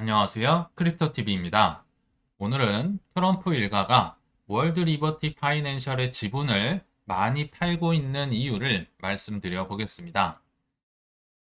안녕하세요. 크립토TV입니다. 오늘은 트럼프 일가가 월드 리버티 파이낸셜의 지분을 많이 팔고 있는 이유를 말씀드려 보겠습니다.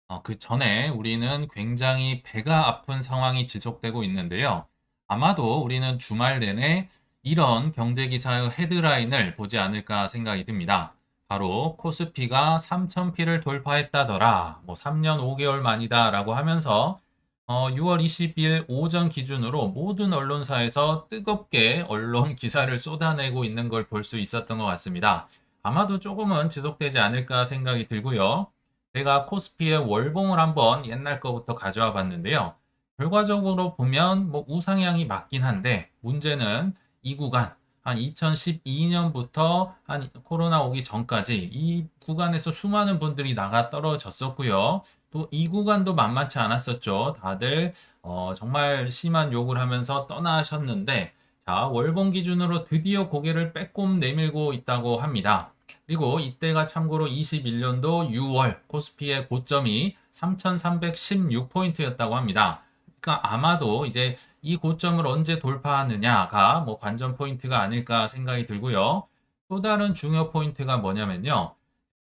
어, 그 전에 우리는 굉장히 배가 아픈 상황이 지속되고 있는데요. 아마도 우리는 주말 내내 이런 경제 기사의 헤드라인을 보지 않을까 생각이 듭니다. 바로 코스피가 3,000피를 돌파했다더라. 뭐 3년 5개월 만이다라고 하면서 어, 6월 20일 오전 기준으로 모든 언론사에서 뜨겁게 언론 기사를 쏟아내고 있는 걸 볼 수 있었던 것 같습니다. 아마도 조금은 지속되지 않을까 생각이 들고요. 제가 코스피의 월봉을 한번 옛날 거부터 가져와 봤는데요. 결과적으로 보면 뭐 우상향이 맞긴 한데 문제는 이 구간 한 2012년부터 한 코로나 오기 전까지 이 구간에서 수많은 분들이 나가 떨어졌었고요. 또 이 구간도 만만치 않았었죠. 다들 어, 정말 심한 욕을 하면서 떠나셨는데 자, 월봉 기준으로 드디어 고개를 빼꼼 내밀고 있다고 합니다. 그리고 이때가 참고로 21년도 6월 코스피의 고점이 3,316포인트였다고 합니다. 그러니까 아마도 이제 이 고점을 언제 돌파하느냐가 뭐 관전 포인트가 아닐까 생각이 들고요. 또 다른 중요 포인트가 뭐냐면요.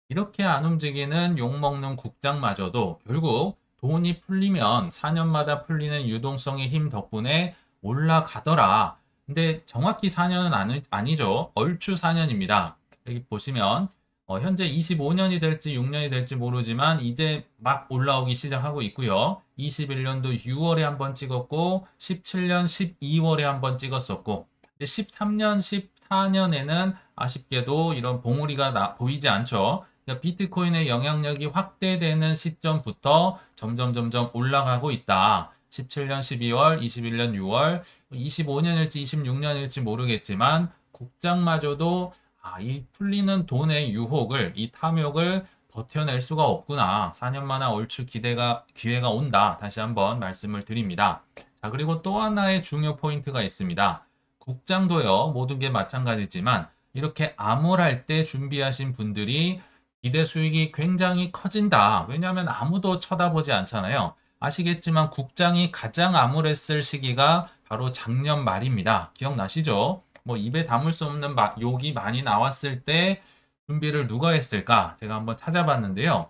이렇게 안 움직이는 욕먹는 국장마저도 결국 돈이 풀리면 4년마다 풀리는 유동성의 힘 덕분에 올라가더라. 근데 정확히 4년은 아니, 아니죠. 얼추 4년입니다. 여기 보시면 어, 현재 25년이 될지 6년이 될지 모르지만 이제 막 올라오기 시작하고 있고요. 21년도 6월에 한 번 찍었고 17년 12월에 한 번 찍었었고 13년 14년에는 아쉽게도 이런 봉우리가 나, 보이지 않죠. 그러니까 비트코인의 영향력이 확대되는 시점부터 점점 점점 올라가고 있다. 17년 12월, 21년 6월, 25년일지 26년일지 모르겠지만 국장마저도 아, 이 풀리는 돈의 유혹을, 이 탐욕을 버텨낼 수가 없구나. 4년 만에 얼추 기대가, 기회가 온다. 다시 한번 말씀을 드립니다. 자, 그리고 또 하나의 중요 포인트가 있습니다. 국장도요, 모든 게 마찬가지지만, 이렇게 암울할 때 준비하신 분들이 기대 수익이 굉장히 커진다. 왜냐하면 아무도 쳐다보지 않잖아요. 아시겠지만 국장이 가장 암울했을 시기가 바로 작년 말입니다. 기억나시죠? 뭐 입에 담을 수 없는 마- 욕이 많이 나왔을 때 준비를 누가 했을까? 제가 한번 찾아봤는데요.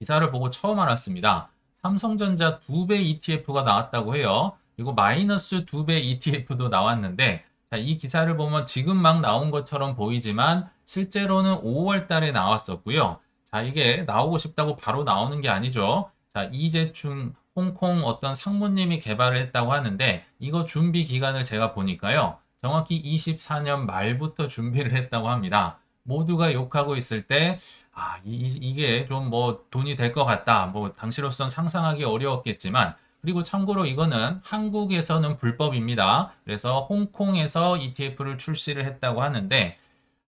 기사를 보고 처음 알았습니다. 삼성전자 2배 ETF가 나왔다고 해요. 그리고 마이너스 2배 ETF도 나왔는데 자, 이 기사를 보면 지금 막 나온 것처럼 보이지만 실제로는 5월 달에 나왔었고요. 자, 이게 나오고 싶다고 바로 나오는 게 아니죠. 자, 이재충 홍콩 어떤 상무님이 개발을 했다고 하는데 이거 준비 기간을 제가 보니까요. 정확히 24년 말부터 준비를 했다고 합니다. 모두가 욕하고 있을 때, 아, 이, 게 좀 뭐 돈이 될 것 같다. 뭐 당시로선 상상하기 어려웠겠지만, 그리고 참고로 이거는 한국에서는 불법입니다. 그래서 홍콩에서 ETF를 출시를 했다고 하는데,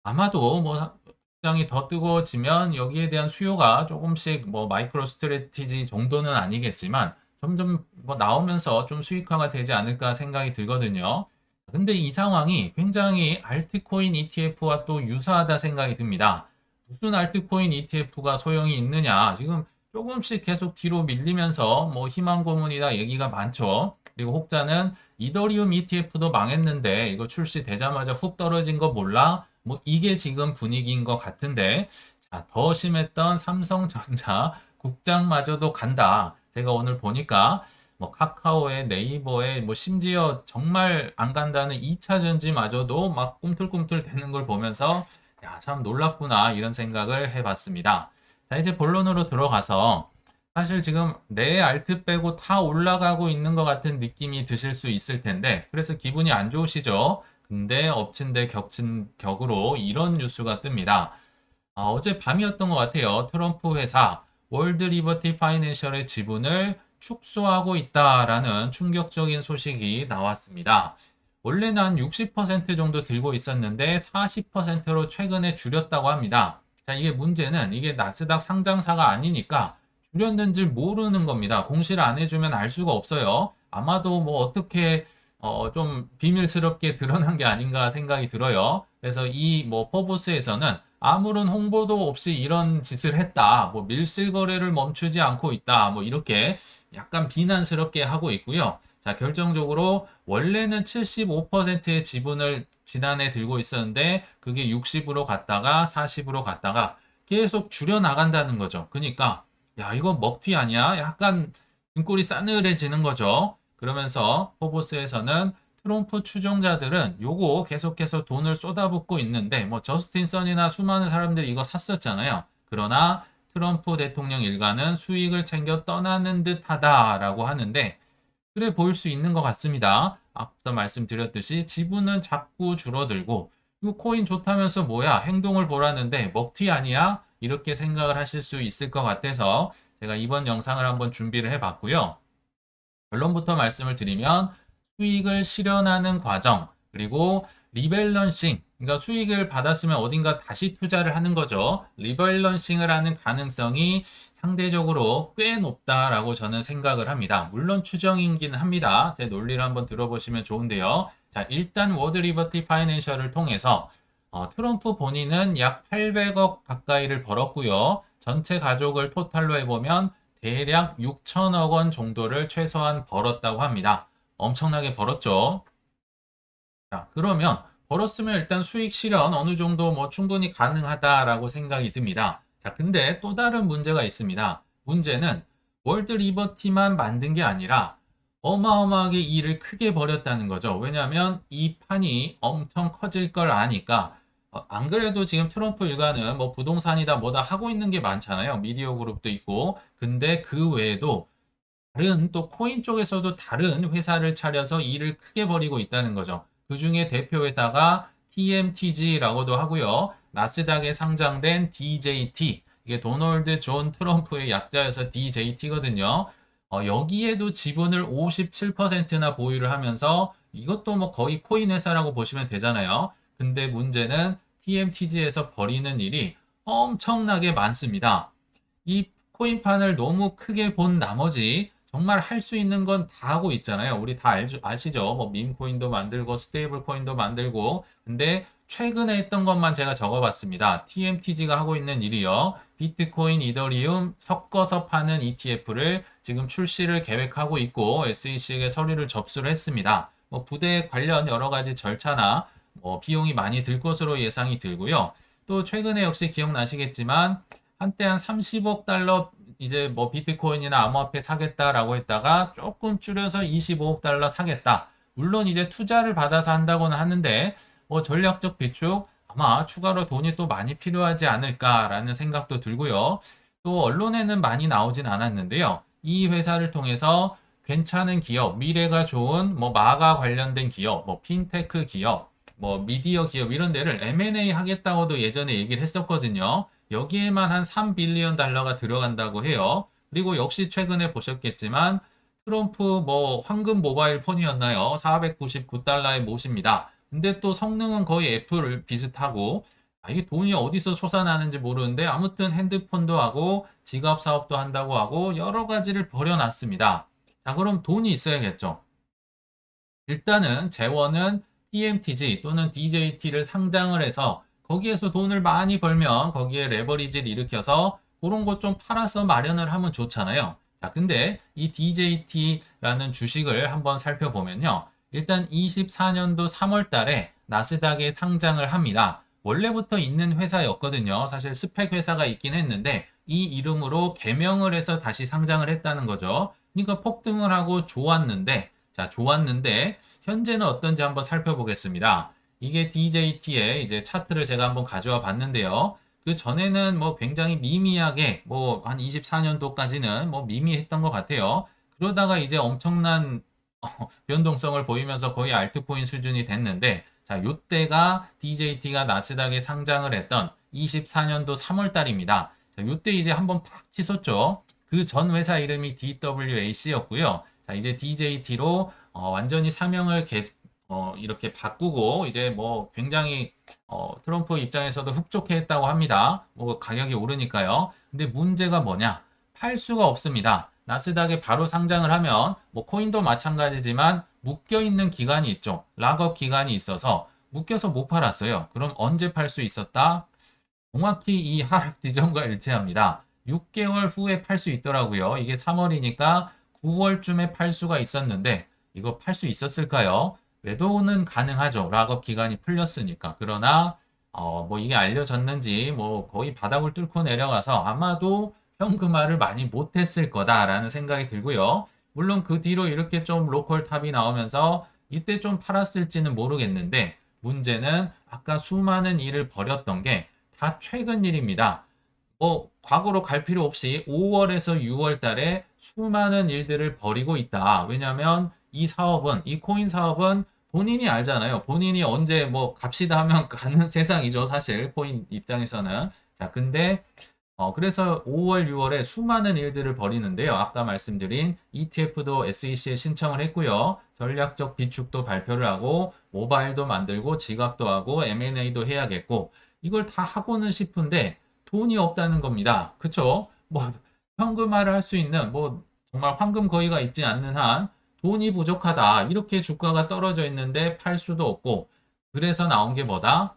아마도 뭐 시장이 더 뜨거워지면 여기에 대한 수요가 조금씩 뭐 마이크로 스트레티지 정도는 아니겠지만 점점 뭐 나오면서 좀 수익화가 되지 않을까 생각이 들거든요. 근데 이 상황이 굉장히 알트코인 ETF와 또 유사하다 생각이 듭니다. 무슨 알트코인 ETF가 소용이 있느냐? 지금 조금씩 계속 뒤로 밀리면서 뭐 희망 고문이다 얘기가 많죠. 그리고 혹자는 이더리움 ETF도 망했는데 이거 출시되자마자 훅 떨어진 거 몰라? 뭐 이게 지금 분위기인 것 같은데 자, 더 심했던 삼성전자 국장마저도 간다. 제가 오늘 보니까 뭐 카카오에 네이버에 뭐 심지어 정말 안 간다는 2차 전지마저도 막 꿈틀꿈틀 되는 걸 보면서 야, 참 놀랍구나 이런 생각을 해봤습니다. 자, 이제 본론으로 들어가서 사실 지금 내 알트 빼고 다 올라가고 있는 것 같은 느낌이 드실 수 있을 텐데 그래서 기분이 안 좋으시죠? 근데 엎친 데 격친 격으로 이런 뉴스가 뜹니다. 아, 어제 밤이었던 것 같아요. 트럼프 회사 월드 리버티 파이낸셜의 지분을 축소하고 있다라는 충격적인 소식이 나왔습니다. 원래는 한 60% 정도 들고 있었는데 40%로 최근에 줄였다고 합니다. 자, 이게 문제는 이게 나스닥 상장사가 아니니까 줄였는지 모르는 겁니다. 공시를 안 해주면 알 수가 없어요. 아마도 뭐 어떻게 어, 좀 비밀스럽게 드러난 게 아닌가 생각이 들어요. 그래서 이 뭐 포브스에서는 아무런 홍보도 없이 이런 짓을 했다. 뭐 밀실 거래를 멈추지 않고 있다. 뭐 이렇게 약간 비난스럽게 하고 있고요. 자, 결정적으로 원래는 75%의 지분을 지난해 들고 있었는데 그게 60으로 갔다가 40으로 갔다가 계속 줄여 나간다는 거죠. 그러니까 야, 이거 먹튀 아니야? 약간 등골이 싸늘해지는 거죠. 그러면서 포보스에서는 트럼프 추종자들은 요거 계속해서 돈을 쏟아붓고 있는데 뭐 저스틴 선이나 수많은 사람들이 이거 샀었잖아요. 그러나 트럼프 대통령 일가는 수익을 챙겨 떠나는 듯하다라고 하는데 그래 보일 수 있는 것 같습니다. 앞서 말씀드렸듯이 지분은 자꾸 줄어들고 이거 코인 좋다면서 뭐야 행동을 보라는데 먹튀 아니야? 이렇게 생각을 하실 수 있을 것 같아서 제가 이번 영상을 한번 준비를 해봤고요. 결론부터 말씀을 드리면 수익을 실현하는 과정 그리고 리밸런싱 그러니까 수익을 받았으면 어딘가 다시 투자를 하는 거죠. 리밸런싱을 하는 가능성이 상대적으로 꽤 높다라고 저는 생각을 합니다. 물론 추정이기는 합니다. 제 논리를 한번 들어보시면 좋은데요. 자, 일단 워드 리버티 파이낸셜을 통해서 어, 트럼프 본인은 약 800억 가까이를 벌었고요. 전체 가족을 토탈로 해보면 대략 6천억 원 정도를 최소한 벌었다고 합니다. 엄청나게 벌었죠. 자, 그러면 벌었으면 일단 수익 실현 어느 정도 뭐 충분히 가능하다라고 생각이 듭니다. 자, 근데 또 다른 문제가 있습니다. 문제는 월드 리버티만 만든 게 아니라 어마어마하게 일을 크게 벌였다는 거죠. 왜냐하면 이 판이 엄청 커질 걸 아니까 어, 안 그래도 지금 트럼프 일가는 뭐 부동산이다 뭐다 하고 있는 게 많잖아요. 미디어 그룹도 있고. 근데 그 외에도 다른 또 코인 쪽에서도 다른 회사를 차려서 일을 크게 벌이고 있다는 거죠. 그 중에 대표 회사가 TMTG라고도 하고요. 나스닥에 상장된 DJT. 이게 도널드 존 트럼프의 약자여서 DJT거든요. 어, 여기에도 지분을 57%나 보유를 하면서 이것도 뭐 거의 코인 회사라고 보시면 되잖아요. 근데 문제는 TMTG에서 벌이는 일이 엄청나게 많습니다. 이 코인판을 너무 크게 본 나머지 정말 할 수 있는 건 다 하고 있잖아요. 우리 다 알, 아시죠? 뭐 밈코인도 만들고 스테이블 코인도 만들고 근데 최근에 했던 것만 제가 적어봤습니다. TMTG가 하고 있는 일이요. 비트코인, 이더리움 섞어서 파는 ETF를 지금 출시를 계획하고 있고 SEC에게 서류를 접수를 했습니다. 뭐 부대 관련 여러 가지 절차나 뭐 비용이 많이 들 것으로 예상이 들고요. 또 최근에 역시 기억나시겠지만 한때 한 30억 달러 이제 뭐 비트코인이나 암호화폐 사겠다라고 했다가 조금 줄여서 25억 달러 사겠다. 물론 이제 투자를 받아서 한다고는 하는데 뭐 전략적 비축 아마 추가로 돈이 또 많이 필요하지 않을까라는 생각도 들고요. 또 언론에는 많이 나오진 않았는데요. 이 회사를 통해서 괜찮은 기업, 미래가 좋은 뭐 마가 관련된 기업, 뭐 핀테크 기업, 뭐 미디어 기업 이런 데를 M&A 하겠다고도 예전에 얘기를 했었거든요. 여기에만 한 3빌리언 달러가 들어간다고 해요. 그리고 역시 최근에 보셨겠지만 트럼프 뭐 황금 모바일 폰이었나요? 499달러에 모십니다. 근데 또 성능은 거의 애플 비슷하고 아, 이게 돈이 어디서 솟아나는지 모르는데 아무튼 핸드폰도 하고 지갑 사업도 한다고 하고 여러 가지를 벌여놨습니다. 자 그럼 돈이 있어야겠죠. 일단은 재원은 TMTG 또는 DJT를 상장을 해서 거기에서 돈을 많이 벌면 거기에 레버리지를 일으켜서 그런 것 좀 팔아서 마련을 하면 좋잖아요. 자, 근데 이 DJT라는 주식을 한번 살펴보면요. 일단 24년도 3월 달에 나스닥에 상장을 합니다. 원래부터 있는 회사였거든요. 사실 스펙 회사가 있긴 했는데 이 이름으로 개명을 해서 다시 상장을 했다는 거죠. 그러니까 폭등을 하고 좋았는데 자, 좋았는데 현재는 어떤지 한번 살펴보겠습니다. 이게 DJT의 이제 차트를 제가 한번 가져와 봤는데요. 그 전에는 뭐 굉장히 미미하게 뭐 한 24년도까지는 뭐 미미했던 것 같아요. 그러다가 이제 엄청난 변동성을 보이면서 거의 알트코인 수준이 됐는데 자, 요때가 DJT가 나스닥에 상장을 했던 24년도 3월 달입니다. 자, 요때 이제 한번 팍 치솟죠. 그 전 회사 이름이 DWAC였고요. 자, 이제 DJT로 어, 완전히 사명을 개, 어, 이렇게 바꾸고 이제 뭐 굉장히 어, 트럼프 입장에서도 흡족해 했다고 합니다. 뭐 가격이 오르니까요. 근데 문제가 뭐냐? 팔 수가 없습니다. 나스닥에 바로 상장을 하면 뭐 코인도 마찬가지지만 묶여 있는 기간이 있죠. 락업 기간이 있어서 묶여서 못 팔았어요. 그럼 언제 팔 수 있었다? 정확히 이 하락 지점과 일치합니다. 6개월 후에 팔 수 있더라고요. 이게 3월이니까 9월쯤에 팔 수가 있었는데 이거 팔 수 있었을까요? 매도는 가능하죠. 락업 기간이 풀렸으니까. 그러나 어, 뭐 이게 알려졌는지 뭐 거의 바닥을 뚫고 내려가서 아마도 현금화를 많이 못했을 거다라는 생각이 들고요. 물론 그 뒤로 이렇게 좀 로컬 탑이 나오면서 이때 좀 팔았을지는 모르겠는데 문제는 아까 수많은 일을 벌였던 게 다 최근 일입니다. 뭐 과거로 갈 필요 없이 5월에서 6월 달에 수많은 일들을 벌이고 있다. 왜냐하면 이 사업은 이 코인 사업은 본인이 알잖아요. 본인이 언제 뭐 갑시다 하면 가는 세상이죠. 사실 코인 입장에서는. 자, 근데 어, 그래서 5월, 6월에 수많은 일들을 벌이는데요. 아까 말씀드린 ETF도 SEC에 신청을 했고요. 전략적 비축도 발표를 하고, 모바일도 만들고, 지갑도 하고, M&A도 해야겠고, 이걸 다 하고는 싶은데, 돈이 없다는 겁니다. 그쵸? 뭐, 현금화를 할 수 있는, 뭐, 정말 황금 거의가 있지 않는 한, 돈이 부족하다. 이렇게 주가가 떨어져 있는데 팔 수도 없고, 그래서 나온 게 뭐다?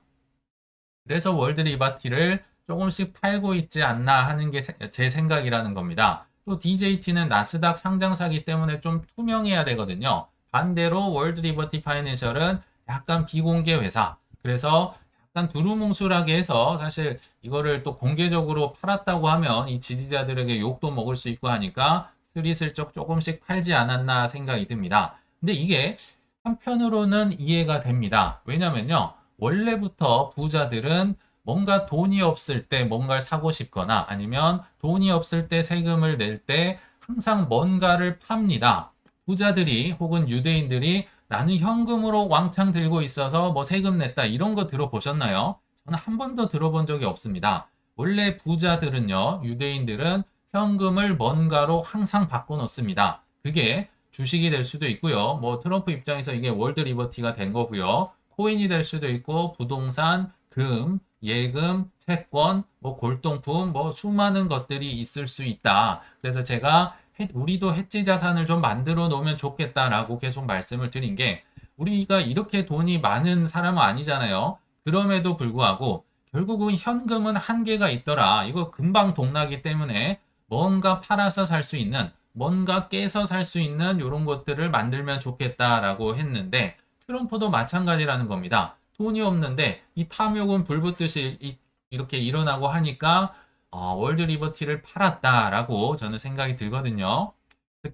그래서 월드 리바티를 조금씩 팔고 있지 않나 하는 게 제 생각이라는 겁니다. 또 DJT는 나스닥 상장사기 때문에 좀 투명해야 되거든요. 반대로 월드 리버티 파이낸셜은 약간 비공개 회사. 그래서 약간 두루뭉술하게 해서 사실 이거를 또 공개적으로 팔았다고 하면 이 지지자들에게 욕도 먹을 수 있고 하니까 스리슬쩍 조금씩 팔지 않았나 생각이 듭니다. 근데 이게 한편으로는 이해가 됩니다. 왜냐면요. 원래부터 부자들은 뭔가 돈이 없을 때 뭔가를 사고 싶거나 아니면 돈이 없을 때 세금을 낼 때 항상 뭔가를 팝니다. 부자들이 혹은 유대인들이 나는 현금으로 왕창 들고 있어서 뭐 세금 냈다 이런 거 들어보셨나요? 저는 한 번도 들어본 적이 없습니다. 원래 부자들은요, 유대인들은 현금을 뭔가로 항상 바꿔놓습니다. 그게 주식이 될 수도 있고요. 뭐 트럼프 입장에서 이게 월드 리버티가 된 거고요. 코인이 될 수도 있고 부동산, 금, 예금, 채권, 뭐 골동품, 뭐 수많은 것들이 있을 수 있다. 그래서 제가 해- 우리도 해지 자산을 좀 만들어 놓으면 좋겠다라고 계속 말씀을 드린 게 우리가 이렇게 돈이 많은 사람은 아니잖아요. 그럼에도 불구하고 결국은 현금은 한계가 있더라. 이거 금방 동나기 때문에 뭔가 팔아서 살 수 있는 뭔가 깨서 살 수 있는 이런 것들을 만들면 좋겠다라고 했는데 트럼프도 마찬가지라는 겁니다. 돈이 없는데 이 탐욕은 불붙듯이 이- 이렇게 일어나고 하니까 어, 월드 리버티를 팔았다라고 저는 생각이 들거든요.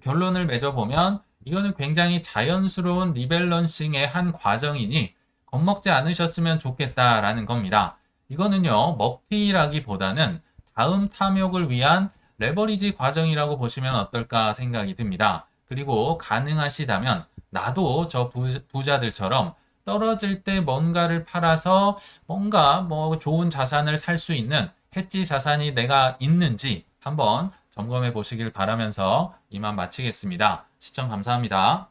결론을 맺어보면 이거는 굉장히 자연스러운 리밸런싱의 한 과정이니 겁먹지 않으셨으면 좋겠다라는 겁니다. 이거는요, 먹튀라기보다는 다음 탐욕을 위한 레버리지 과정이라고 보시면 어떨까 생각이 듭니다. 그리고 가능하시다면 나도 저 부, 부자들처럼 떨어질 때 뭔가를 팔아서 뭔가 뭐 좋은 자산을 살 수 있는 해지 자산이 내가 있는지 한번 점검해 보시길 바라면서 이만 마치겠습니다. 시청 감사합니다.